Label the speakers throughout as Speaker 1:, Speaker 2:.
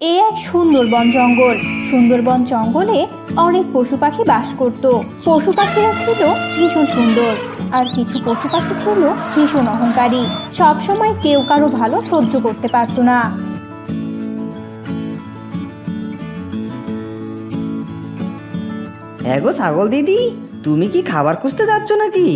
Speaker 1: এ এক সুন্দরবন জঙ্গল। সুন্দরবন জঙ্গলে অনেক পশু পাখি বাস করত। পশু পাখিরা ছিল ভীষণ সুন্দর আর কিছু পশু পাখি ছিল ভীষণ অহংকারী। সবসময় কেউ কারও ভালো সহ্য করতে পারতো না।
Speaker 2: এগো ছাগল দিদি তুমি কি খাবার খুঁজতে যাচ্ছ নাকি?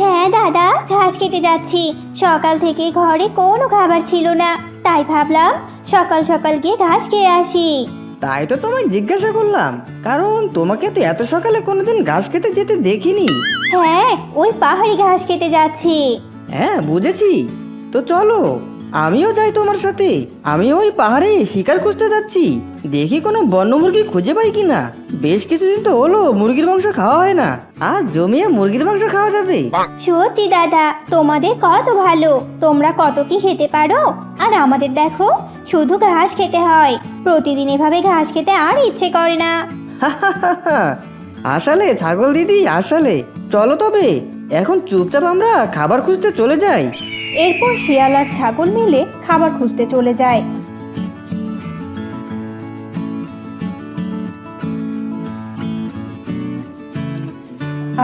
Speaker 3: হ্যাঁ দাদা ঘাস খেতে যাচ্ছি। সকাল থেকে ঘরে কোনো খাবার ছিল না তাই ভাবলাম সকাল সকাল গিয়ে ঘাস খেয়ে আসি।
Speaker 2: তাই তো তোমায় জিজ্ঞাসা করলাম। কারণ তোমাকে তো এত সকালে কোনোদিন ঘাস খেতে যেতে দেখিনি।
Speaker 3: হ্যাঁ ওই পাহাড়ি ঘাস খেতে যাচ্ছি।
Speaker 2: হ্যাঁ বুঝেছি। তো চলো। আমিও যাই তোমার সাথে। আমি ওই পাহাড়ে শিকার খুঁজতে যাচ্ছি। দেখি কোনো বন্য মুরগি খুঁজে পাই কিনা। বেশ কিছুদিন তো হলো মুরগির মাংস খাওয়া হয় না। আর জমিয়ে মুরগির মাংস খাওয়া যাবে।
Speaker 3: সত্যি দাদা তোমাদের কত ভালো। তোমরা কত কি খেতে পারো? আর আমাদের দেখো শুধু ঘাস খেতে হয়। প্রতিদিন এভাবে ঘাস খেতে আর ইচ্ছে করে না।
Speaker 2: আসলে ছাগল দিদি আসলে। চলো তবে এখন চুপচাপ আমরা খাবার খুঁজতে চলে যাই।
Speaker 1: এরপর শিয়াল আর ছাগল মিলে খাবার খুঁজতে চলে যায়।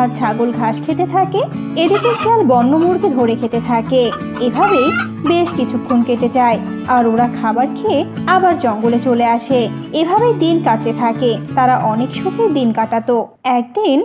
Speaker 1: আর ছাগল ঘাস খেতে থাকে, এদিকে শিয়াল বন্য মুরগি ধরে খেতে থাকে। এভাবেই বেশ কিছুক্ষণ কেটে যায়, আর ওরা খাবার খেয়ে আবার জঙ্গলে চলে আসে। এভাবেই দিন কাটতে থাকে, তারা অনেক সুখে দিন কাটাতো। একদিন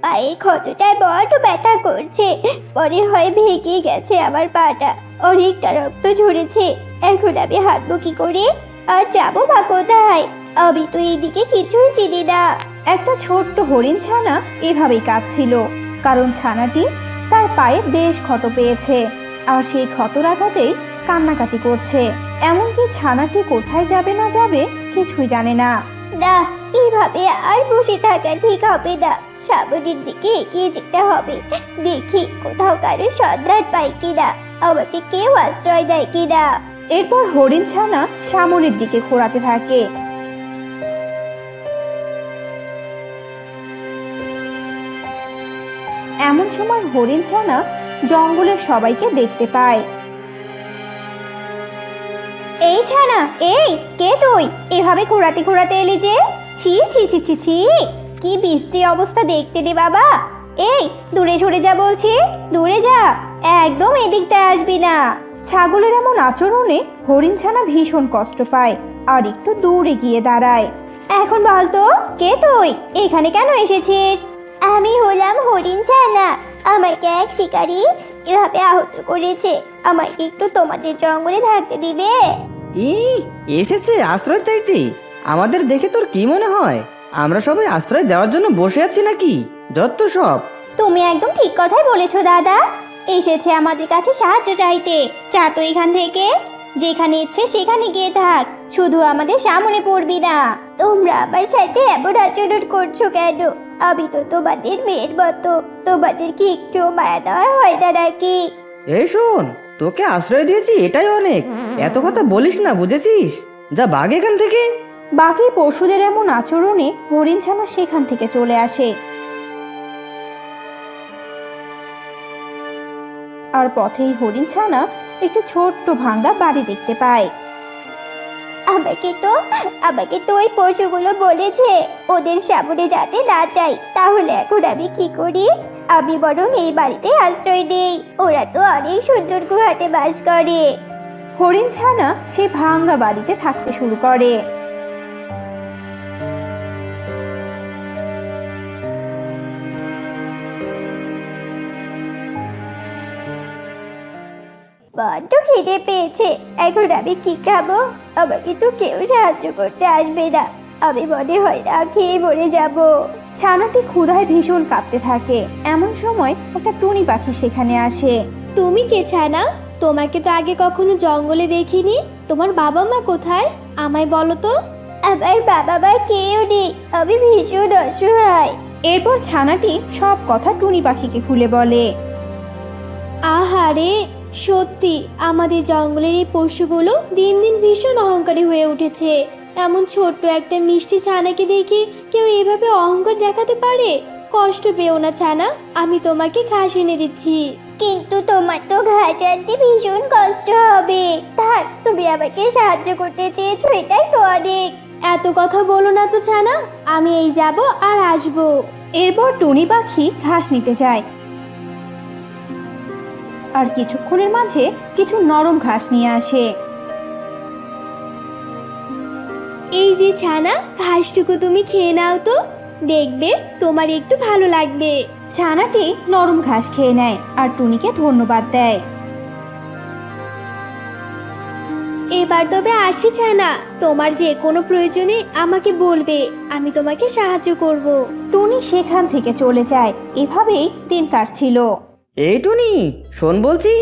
Speaker 3: পায়ের ক্ষতটায় বড্ড ব্যথা করছে। পরে হয় ভেঙে গেছে আমার পাটা। অনেকটা রক্ত ঝরেছে। এখন আমি হাঁটবো কি করে? আর যাব বা কোথায়? আমি তো এইদিকে কিছুই চিনি না।
Speaker 1: একটা ছোট্ট হরিণ ছানা এভাবেই কাঁদছিল। কারণ ছানাটি তার পায়ে বেশ ক্ষত পেয়েছে। আর সেই ক্ষতর আঘাতেই কান্নাকাটি করছে। এমনকি ছানাটি কোথায় যাবে না যাবে কিছুই জানে না।
Speaker 3: না, এভাবে আর বসে থাকা ঠিক হবে না। সামনের দিকে এগিয়ে যেতে হবে। দেখি কোথাও কারও সন্ধান পাই কিনা। আমাকে কেউ আশ্রয় দেয় কিনা।
Speaker 1: এরপর হরিণ ছানা সামনের দিকে ঘোরাতে থাকে। এমন সময় হরিণ ছানা জঙ্গলের সবাইকে দেখতে পায়।
Speaker 3: ছানা এই, কে তুই? এভাবে ঘোরাতে ঘোরাতে এলি যে? ছি ছি ছি ছি ছি। কি বৃষ্টি অবস্থা দেখতে রে বাবা। এই, দূরে সরে যা বলছি। দূরে যা। একদম এদিকটা আসবি না।
Speaker 1: ছাগলের এমন আচরণে হরিণ ছানা ভীষণ কষ্ট পায় আর একটু দূরে গিয়ে দাঁড়ায়।
Speaker 3: এখন বল তো, কে তুই? এখানে কেন এসেছিস? আমি হলাম হরিণ ছানা। আমাকে এক শিকারী এভাবে আহত করেছে। আমাকে একটু তোমাদের জঙ্গলে থাকতে দিবে।
Speaker 2: ই এসেছে আশ্রয় চাইতে। আমাদের দেখে তোর কি মনে হয়? আমরা সবাই আশ্রয় দেওয়ার জন্য বসে আছি নাকি? যত সব।
Speaker 3: তুমি একদম ঠিক কথাই বলেছ দাদা। এসেছে আমাদের কাছে সাহায্য চাইতে। যা তো এখান থেকে। যেখানে ইচ্ছে সেখানে গিয়ে থাক। শুধু আমাদের সামনে পড়বি না। তোমরা আমার সাথে এমন আচরণ করছ কেন? আমি তো তোমাদের মেয়ের মতো। তোমাদের কি একটু মায়া দেওয়া হয় না নাকি?
Speaker 2: এই শোন তোকে আশ্রয় দিয়েছি এটাই অনেক। এত কথা বলিস না বুঝেছিস? যা বাঘ এখান থেকে।
Speaker 1: বাকি পশুদের এমন আচরণে হরিণ ছানা সেখান থেকে চলে আসে। আর পথেই হরিণ ছানা একটি ছোট্ট ভাঙ্গা বাড়ি দেখতে পায়।
Speaker 3: আমাকে তো আমাকে তো ওই পশুগুলো বলেছে ওদের সামনে যাতে না চাই তাহলে এখন আমি কি করি? আমি বরং এই বাড়িতে আশ্রয় নেই। ওরা তো অনেক সুন্দর গুহাতে বাস করে।
Speaker 1: হরিণ ছানা সেই ভাঙ্গা বাড়িতে থাকতে শুরু করে।
Speaker 3: বড্ড খিদে পেয়েছে। এখন আমি কি খাব? আমাকে তো কেউ সাহায্য করতে আসবে না। আমি মনে হয় না খেয়ে মরে যাব।
Speaker 1: ছানাটি ক্ষুধায় ভীষণ কাঁপতে থাকে। এমন সময় একটা টুনি পাখি সেখানে আসে।
Speaker 4: তুমি কে ছানা? তোমাকে তো আগে কখনো জঙ্গলে দেখিনি। তোমার বাবা মা কোথায়? আমায় বলো তো।
Speaker 3: আমার বাবা মা কেউ নেই। আমি ভীষণ অসহায়।
Speaker 1: এরপর ছানাটি সব কথা টুনি পাখিকে খুলে বলে।
Speaker 4: আহারে সত্যি আমাদের জঙ্গলের এই পশুগুলো দিন দিন ভীষণ অহংকারী হয়ে উঠেছে। এমন ছোট্ট একটা মিষ্টি ছানাকে দেখে কেউ এভাবে অহংকার দেখাতে পারে? কষ্ট পেও না ছানা। আমি তোমাকে ঘাস এনে দিচ্ছি।
Speaker 3: কিন্তু তোমার তো ঘাস আনতে ভীষণ কষ্ট হবে। থাক তুমি আমাকে সাহায্য করতে চেয়েছো এটাই তো অনেক।
Speaker 4: এত কথা বলো না তো ছানা। আমি এই যাব আর আসব।
Speaker 1: এরপর টুনি পাখি ঘাস নিতে যায়। আর কিছুক্ষণের মাঝে কিছু নরম ঘাস নিয়ে আসে।
Speaker 4: এই যে ছানা ঘাসটুকু তুমি খেয়ে নাও তো। দেখবে তোমার একটু ভালো লাগবে।
Speaker 1: ছানাটি নরম ঘাস খেয়ে নেয় আর টুনিকে ধন্যবাদ দেয়।
Speaker 4: এবার তবে আসি ছানা তোমার যে কোনো প্রয়োজনে আমাকে বলবে আমি তোমাকে সাহায্য করব।
Speaker 1: টুনি সেখান থেকে চলে যায় এভাবেই দিন কাটছিল।
Speaker 2: এই টুনি শোন বলছি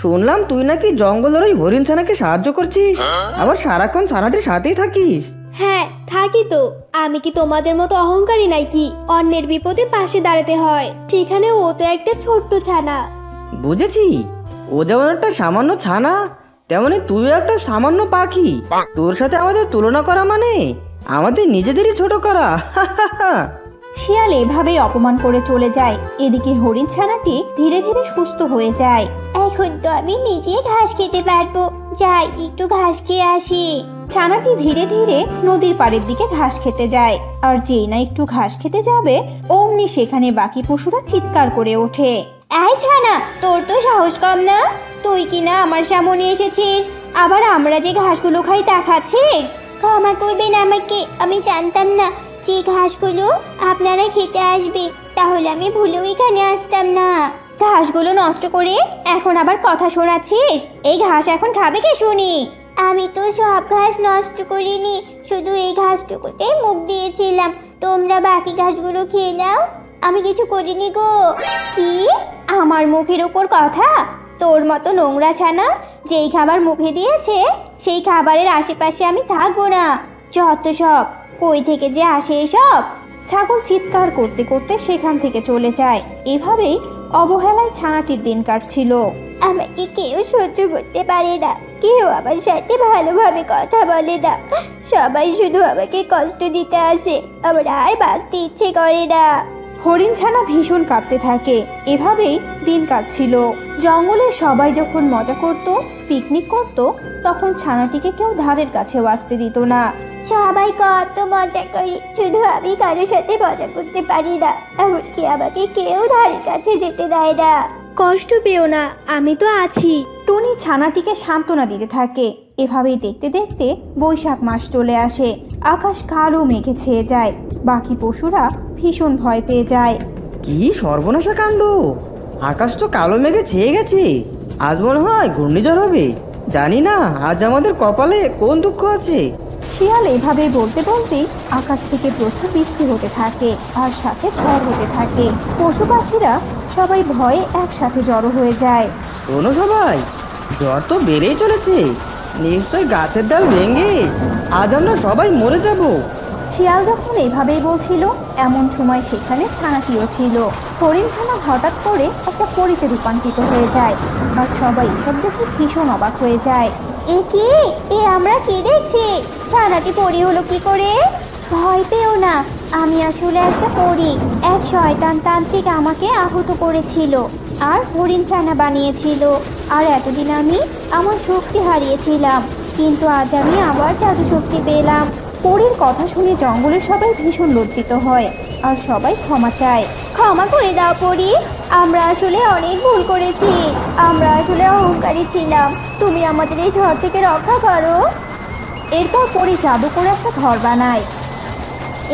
Speaker 2: শুনলাম তুই নাকি জঙ্গলের ওই হরিণ ছানাকে সাহায্য করছিস। আবার সারাক্ষণ ছানাটির সাথেই থাকিস।
Speaker 4: হ্যাঁ থাকি তো। আমি কি তোমাদের মতো অহংকারী নাকি? অন্যের বিপদে পাশে দাঁড়াতে হয়। সেখানে ও তো একটা ছোট্ট ছানা।
Speaker 2: বুঝেছি। ও যেমন একটা সামান্য ছানা তেমনি তুইও একটা সামান্য পাখি। তোর সাথে আমাদের তুলনা করা মানে? আমাদের নিজেদেরই ছোট করা।
Speaker 1: শিয়াল এভাবেই অপমান করে চলে যায়। এদিকে হরিণ ছানাটি ধীরে ধীরে সুস্থ হয়ে যায়।
Speaker 3: এখন তো আমি নিজে ঘাস খেতে পারব। যাই একটু ঘাস খেয়ে আসি।
Speaker 1: ছানাটি ধীরে ধীরে নদীর পাড়ের দিকে ঘাস খেতে যায়। আর যেই না একটু ঘাস খেতে যাবে, অমনি সেখানে বাকি পশুরা চিৎকার করে ওঠে।
Speaker 3: এই ছানা, তোর তো সাহস কম না? তুই কি না আমার সামনে এসেছিস? আবার আমরা যে ঘাসগুলো খাই তা খাচ্ছিস? ক্ষমা করবেন আমাকে, আমি জানতাম না যে ঘাসগুলো আপনারা খেতে আসবে। তাহলে আমি ভুলেও এখানে আসতাম না।
Speaker 1: ঘাসগুলো নষ্ট করে এখন আবার কথা শোনাচ্ছিস? এই ঘাস এখন খাবে কে শুনি?
Speaker 3: আমি তো সব ঘাস নষ্ট করিনি, শুধু এই ঘাসটুকুতেই মুখ দিয়েছিলাম। তোমরা বাকি ঘাসগুলো খেয়ে নাও। আমি কিছু করিনি গো।
Speaker 1: কি? আমার মুখের উপর কথা? তোর মতো নোংরা ছানা যেই খাবার মুখে দিয়েছে, সেই খাবারের আশেপাশে আমি থাকব না। যত সব, কই থেকে যে আসে এসব? ছাগল চিৎকার করতে করতে সেখান থেকে চলে যায়। এভাবেই অবহেলায় ছানাটির দিন কাটছিল।
Speaker 3: আমাকে কেউ সহ্য করতে পারে না। কেউ আমার সাথে ভালোভাবে কথা বলে না। সবাই শুধু আমাকে কষ্ট দিতে আসে। আমার আর বাঁচতে ইচ্ছে করে না।
Speaker 1: হরিণ ছানা ভীষণ কাঁপতে থাকে। এভাবেই দিন কাটছিল। জঙ্গলে সবাই যখন মজা করত পিকনিক করত তখন ছানাটিকে কেউ ধারের কাছেও আসতে দিত না।
Speaker 3: সবাই কত মজা করে শুধু আমি কারোর সাথে মজা করতে পারি না এমনকি আমাকে কেউ ধারের কাছে যেতে দেয় না।
Speaker 4: কষ্ট পেও না আমি তো আছি।
Speaker 1: টুনি ছানাটিকে সান্ত্বনা দিতে থাকে। এভাবেই দেখতে দেখতে বৈশাখ মাস চলে আসে। আকাশ কালো মেঘে ছেয়ে যায়। বাকি পশুরা ভীষণ ভয় পেয়ে যায়।
Speaker 2: কি সর্বনাশা কাণ্ড? আকাশ তো কালো মেঘে ছেয়ে গেছে। আজ মনে হয় ঘূর্ণিঝড় হবে। জানি না আজ আমাদের কপালে কোন দুঃখ আছে।
Speaker 1: শিয়াল এভাবে বলতে বলতে আকাশ থেকে প্রচুর বৃষ্টি হতে থাকে আর সাথে ঝড় হতে থাকে। পশু পাখিরা সবাই ভয়ে একসাথে জড়ো হয়ে যায়।
Speaker 2: শোনো সবাই জ্বর তো বেড়েই চলেছে। নিশ্চয় গাছের ডাল ভেঙে আজ আমরা সবাই মরে যাব।
Speaker 1: শিয়াল যখন এভাবেই বলছিল, এমন সময় সেখানে ছানাটিও ছিল। হরিণ ছানা হঠাৎ করে একটা পরিতে রূপান্তরিত হয়ে যায় আর সবাই এসব দেখে ভীষণ অবাক হয়ে যায়।
Speaker 3: এ কি? এ আমরা কি দেখছি? ছানাটি পরি হলো কি করে? ভয় পেও না, আমি আসলে একটা পরি। এক শয়তান তান্ত্রিক আমাকে আহত করেছিল আর হরিণ ছানা বানিয়েছিল। আর এতদিন আমি আমার শক্তি হারিয়েছিলাম, কিন্তু আজ আমি আবার জাদু শক্তি পেলাম।
Speaker 1: পরীর কথা শুনে জঙ্গলের সবাই ভীষণ লজ্জিত হয়, আর সবাই ক্ষমা চায়।
Speaker 3: ক্ষমা করে দাও পরি, আমরা আসলে অনেক ভুল করেছি, আমরা আসলে অহংকারী ছিলাম। তুমি আমাদের এই ঝড় থেকে রক্ষা করো।
Speaker 1: এরপর পরি জাদু করে একটা ঘর বানায়।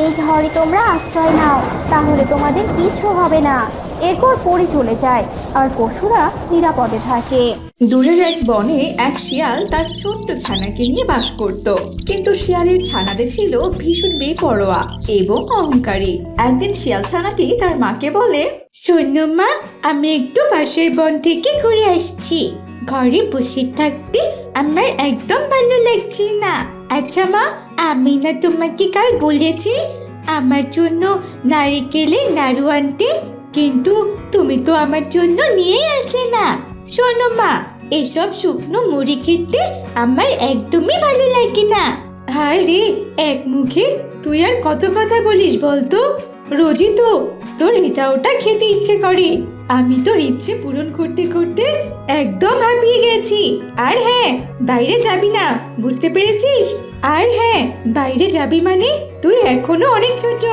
Speaker 3: এই ঘরে তোমরা আশ্রয় নাও,
Speaker 1: তাহলে তোমাদের কিছু হবে না। এরপর পরি চলে যায়, আর পশুরা নিরাপদে থাকে।
Speaker 5: দূরের এক বনে এক শিয়াল তার ছোট্ট ছানাকে নিয়ে বাস করত। কিন্তু শিয়ালের ছানাটি ছিল ভীষণ বেপরোয়া এবং অহংকারী। একদিন শিয়াল ছানাটি তার মাকে বলে মা, আমি একটু পাশের বন থেকে ঘুরে আসছি। ঘরে বসে থাকতে আমার একদম ভালো লাগছে না। আচ্ছা মা, আমি না তোমাকে কাল বলেছি, আমার জন্য নারিকেলে নাড়ু আনতে কিন্তু তুমি তো আমার জন্য নিয়েই আসলে না। শোনো মা, এসব শুকনো মুড়ি খেতে আমার একদমই ভালো লাগে না। হায় রে এক মুখে? তুই আর কত কথা বলিস বলতো? রোজই তো তোর এটা ওটা খেতে ইচ্ছে করে। আমি তোর ইচ্ছে পূরণ করতে করতে একদম হাঁপিয়ে গেছি। আর হ্যাঁ বাইরে যাবি না, বুঝতে পেরেছিস? আর হ্যাঁ বাইরে যাবি মানে তুই এখনও অনেক ছোট।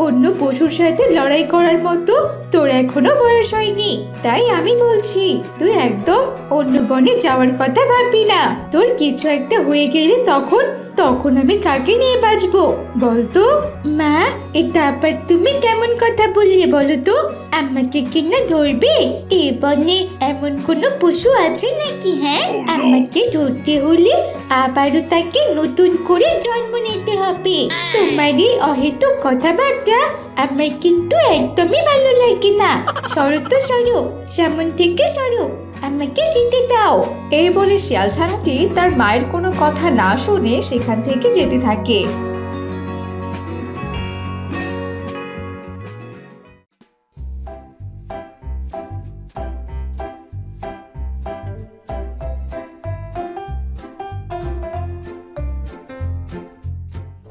Speaker 5: অন্য পশুর সাথে লড়াই করার মতো তোর এখনও বয়স হয়নি। তাই আমি বলছি, তুই একদম অন্য বনে যাওয়ার কথা ভাববি না। তোর কিছু একটা হয়ে গেলে তখন তখন আমি কাকে নিয়ে বাঁচবো বলতো মা এটা আবার তুমি কেমন কথা বললে বলো তো? আমাকে কিনা ধরবে? এ বনে এমন কোনো পশু আছে নাকি হ্যাঁ? আমাকে ধরতে হলে আবারও তাকে নতুন করে জন্ম নিতে হবে। তোমার এই অহেতুক কথাবার্তা আমার কিন্তু একদমই ভালো লাগে না। সরো তো সরো সামন থেকে সরো। আমাকে যেতে দাও। এই বলে শিয়াল ছানাটি তার মায়ের কোনো কথা না শুনে সেখান থেকে যেতে থাকে।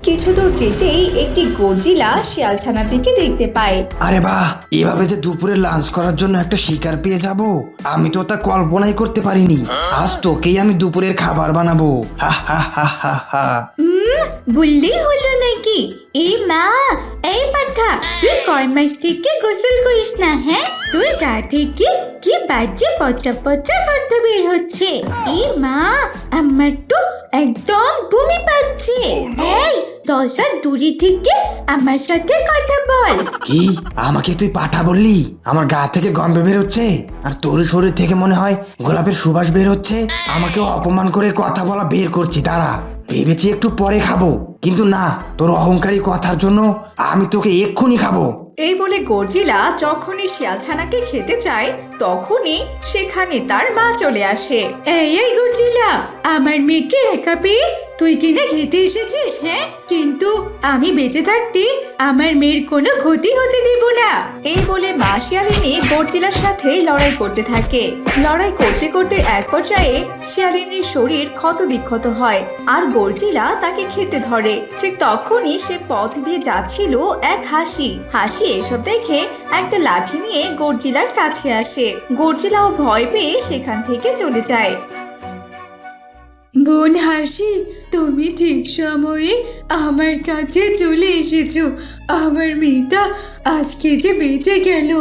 Speaker 5: কিছু দূর যেতেই একটি গর্জিলা শিয়াল ছানাটিকে দেখতে পায়।
Speaker 6: আরে বাহ এভাবে যে দুপুরে লাঞ্চ করার জন্য একটা শিকার পেয়ে যাব আমি তো তা কল্পনাই করতে পারিনি। আজ তোকেই আমি দুপুরের খাবার বানাবো। হা হা হা হা হা।
Speaker 5: হুম বললেই হলো নাকি? এই মা এই পাঠা তুই কয় মাস থেকে গোসল করিস না হ্যাঁ? তোর গা থেকে কি বাজে পচা পচা গন্ধ বের হচ্ছে। এই মা আমার তো একদম বমি পাচ্ছে। এই দশ হাত দূরে থেকে আমার সাথে কথা বল।
Speaker 6: কি? আমাকে তুই পাঠা বললি? আমার গা থেকে গন্ধ বের হচ্ছে? আর তোর শরীর থেকে মনে হয় গোলাপের সুবাস বের হচ্ছে? আমাকে অপমান করে কথা বলা বের করছি দাঁড়া। ভেবেছি একটু পরে খাব। কিন্তু না তোর অহংকারী কথার জন্য আমি তোকে এক্ষুনি খাব।
Speaker 5: এই বলে গর্জিলা যখনই শিয়ালছানাকে খেতে চায়, তখনই সেখানে তার মা চলে আসে। এই এই গর্জিলা, আমার মেয়েকে একা পেয়ে তুই কিনা খেতে এসেছিস হ্যাঁ? কিন্তু আমি বেঁচে থাকতে আমার মেয়ের কোনো ক্ষতি হতে দেব না। এই বলে মা শিয়ালিনী গর্জিলার সাথে লড়াই করতে থাকে। লড়াই করতে করতে এক পর্যায়ে শিয়ালিনীর শরীর ক্ষত বিক্ষত হয়, আর গর্জিলা তাকে খেতে ধরে। ঠিক তখনই সে পথ দিয়ে যাচ্ছিল এক হাসি। হাসি এসব দেখে একটা লাঠি নিয়ে গর্জিলার কাছে আসে। গর্জিলাও ভয় পেয়ে সেখান থেকে চলে যায়। বোন হাসি, তুমি ঠিক সময়ে আমার কাছে চলে এসেছ। আমার মেয়েটা আজকে যে বেঁচে গেল।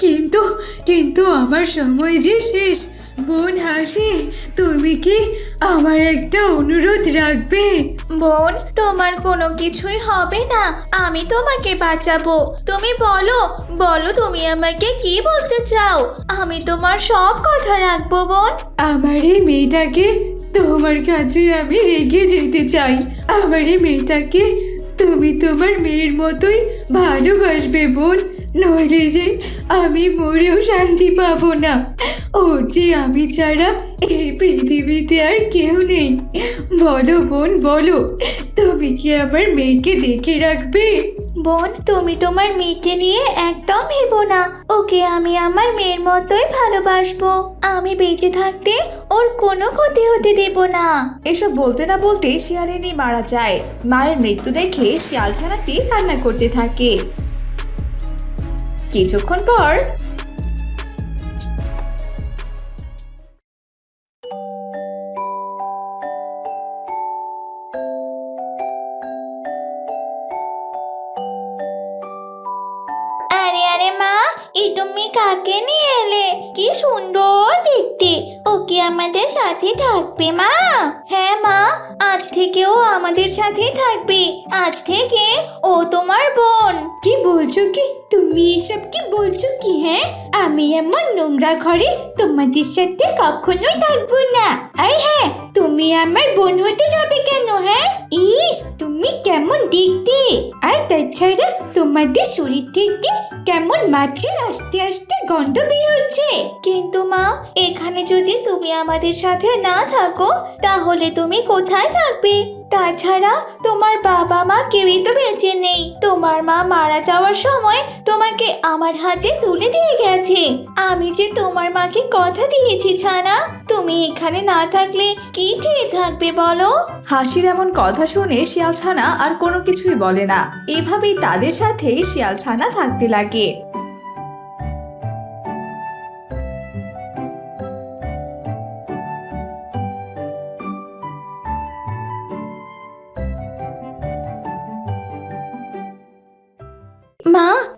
Speaker 5: কিন্তু কিন্তু আমার সময় যে শেষ। বোন হাসি তুমি কি আমার একটা অনুরোধ রাখবে? বোন তোমার কোনো কিছুই হবে না। আমি তোমাকে বাঁচাবো। তুমি বলো বলো তুমি আমাকে কি বলতে চাও? আমি তোমার সব কথা রাখব বোন। আমার এই মেয়েটাকে তোমার কাছে আমি রেখে যেতে চাই। আমার এই মেয়েটাকে তুমি তোমার মেয়ের মতোই ভালোবাসবে বোন। নইলে যে আমি মরেও শান্তি পাবো না। ওর যে আমি ছাড়া এই পৃথিবীতে আর কেউ নেই। বলো বোন বলো তুমি কি আমার মেয়েকে দেখে রাখবে? বোন তুমি তোমার মেয়েকে নিয়ে একদম ভেবো না। ওকে আমি আমার মেয়ের মতোই ভালোবাসবো। আমি বেঁচে থাকতে ওর কোনো ক্ষতি হতে দেব না। এসব বলতে না বলতে শিয়ালিনী মারা যায়। মায়ের মৃত্যু দেখে শিয়াল ছানাটি কান্না করতে থাকে। কিছুক্ষণ পর।
Speaker 3: আরে আরে মা এই তুমি কাকে নিয়ে এলে? কি সুন্দর আমাদের সাথে থাকবে, মা। হ্যাঁ মা, আজ থেকে ও আমাদের সাথে থাকবে। আজ থেকে ও তোমার বোন।
Speaker 5: কি বলছো কি? তুমি এসব কি বলছো কি হ্যাঁ? আমি এমন নোংরা ঘরে তোমাদের সাথে কখনোই থাকব না। আর হ্যাঁ তুমি আমার বোন হতে যাবে কেন হ্যাঁ? ইস, তুমি কেমন দেখতে। আর তাছাড়া তোমাদের শরীর থেকে কেমন মাছের আস্তে আস্তে গন্ধ বের হচ্ছে
Speaker 3: কিন্তু মা, এখানে যদি তুমি আমাদের সাথে না থাকো, তাহলে তুমি কোথায় থাকবে? তাছাড়া তোমার বাবা মা কেউই তো বেঁচে নেই। তোমার মা মারা যাওয়ার সময় তোমাকে আমার হাতে তুলে দিয়ে গেছে। আমি যে তোমার মাকে কথা দিয়েছি, ছানা, তুমি এখানে না থাকলে কি খেয়ে থাকবে বলো?
Speaker 5: হাসির এমন কথা শুনে শিয়াল, ছানা আর কোনো কিছুই বলে না। এভাবেই তাদের সাথে শিয়াল, ছানা থাকতে লাগে।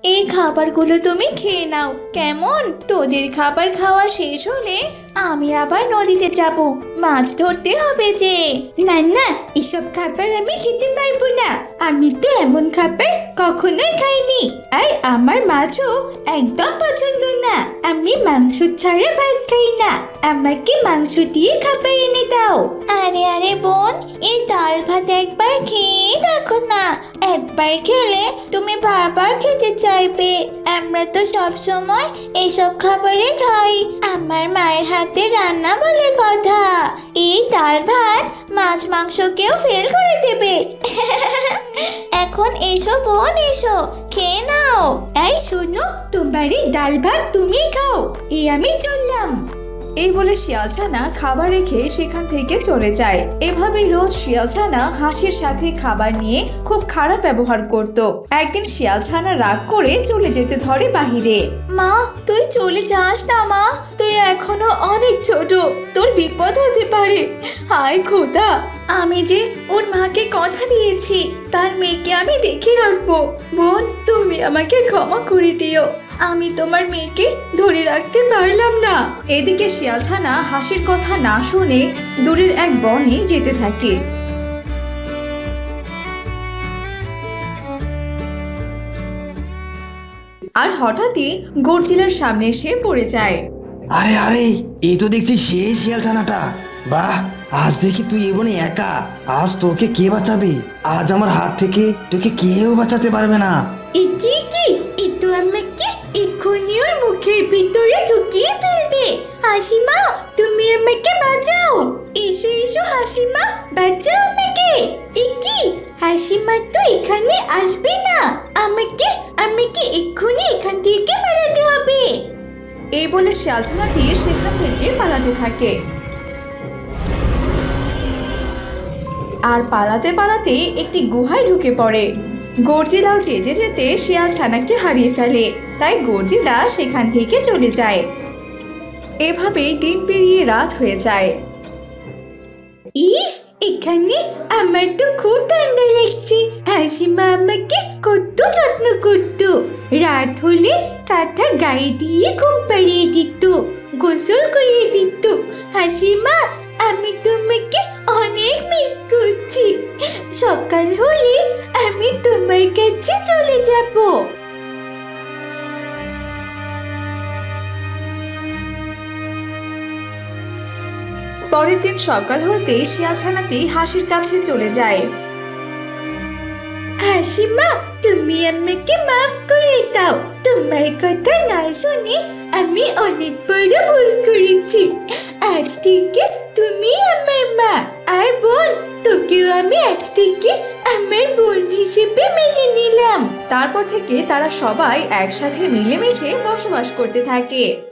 Speaker 5: এই খাবারগুলো তুমি খেয়ে নাও। কেমন? তোদের খাবার খাওয়া শেষ হলে আমি আবার নদীতে যাব। মাছ ধরতে হবে যে। না না, এসব খাবার আমি খেতে পারব না। আমি তো এমন খাবার কখনোই খাইনি। আর আমার মাছও একদম পছন্দ না। আমি মাংস ছাড়া ভাত খাই না। আমাকে মাংস দিয়ে খাবার এনে দাও। আরে আরে বোন, এই ডাল ভাত একবার খেয়ে দেখো না। একবার খেলে তুমি বারবার খেতে চাইবে। আমরা তো সব সময় এইসব খাবারই খাই। আমার মায়ের হাতে রান্না বলে কথা। এই ডাল ভাত মাছ মাংসকেও ফেল করে দেবে। এখন এসো বোন, এসো, খেয়ে নাও। এই শোনো, তোমারই ডাল ভাত তুমি খাও। এই আমি চললাম। এই বলে শিয়ালছানা খাবার রেখে সেখান থেকে চলে যায়। এভাবে রোজ শিয়ালছানা হাসির সাথে খাবার নিয়ে খুব খারাপ ব্যবহার করত। একদিন শিয়ালছানা রাগ করে চলে যেতে ধরে বাহিরে। মা, তুই চলে যাস না মা, তুই এখনও অনেক ছোট, তোর বিপদ হতে পারে। হায় খোদা, আমি যে ওর মাকে কথা দিয়েছি, তার মেয়েকে আমি দেখে রাখব। বোন, তুমি আমাকে ক্ষমা করে দিও। আমি তোমার মেয়েকে ধরে রাখতে পারলাম না। এদিকে শিয়ালছানা হাসির কথা না শুনে দূরের এক বনে যেতে থাকে। আর হঠাৎই গর্জিলার সামনে এসে পড়ে যায়।
Speaker 6: আরে আরে এই তো দেখছি সেই শিয়াল ছানাটা। বাহ আজ দেখি তুই এবনে একা। আজ তোকে কে বাঁচাবে? আজ আমার হাত থেকে তোকে কেউ বাঁচাতে পারবে না।
Speaker 5: একি কি? এ তো আমাকে এক্ষুনি ওর মুখের ভিতরে ঢুকিয়ে ফেলবে। হাসিমা, তুমি আমাকে বাঁচাও। এসো এসো হাসিমা, বাঁচাও আমাকে। একি হাসিমা তো এখানে আসবে না। আমাকে আমাকে এক্ষুনি এখান থেকে পালাতে হবে। এই বলে শিয়ালছানাটি সেখান থেকে পালাতে থাকে। আর পালাতে পালাতে একটি গুহায় ঢুকে পড়ে। গর্জিলাও যেতে যেতে শিয়াল ছানাকে হারিয়ে ফেলে। তাই গর্জিলা সেখান থেকে চলে যায়। এভাবেই দিন পেরিয়ে রাত হয়ে যায়। ইস, এখানে আমার তো খুব ঠান্ডা লাগছে। হাসিমা আমাকে কত যত্ন করত। রাত হলে গায়ে দিয়ে ঘুম পাড়িয়ে দিত, গোসল করিয়ে দিত। হাসিমা আমি তোমাকে অনেক মিস করছি। সকাল হলে আমি তোমার কাছে চলে যাব। পরের দিন সকাল হতে শিয়ালছানাটি হাসির কাছে চলে যায়। হাসিমা তুমি আমাকে মাফ করে দাও। তোমার কথা না শুনে আমি অনেক বড় ভুল করেছি। আজ থেকে তুমি আমার মা। আর বোন তোকেও আমি আজ থেকে আমার বোন হিসেবে মেনে নিলাম। তারপর থেকে তারা সবাই একসাথে মিলেমিশে বসবাস করতে থাকে।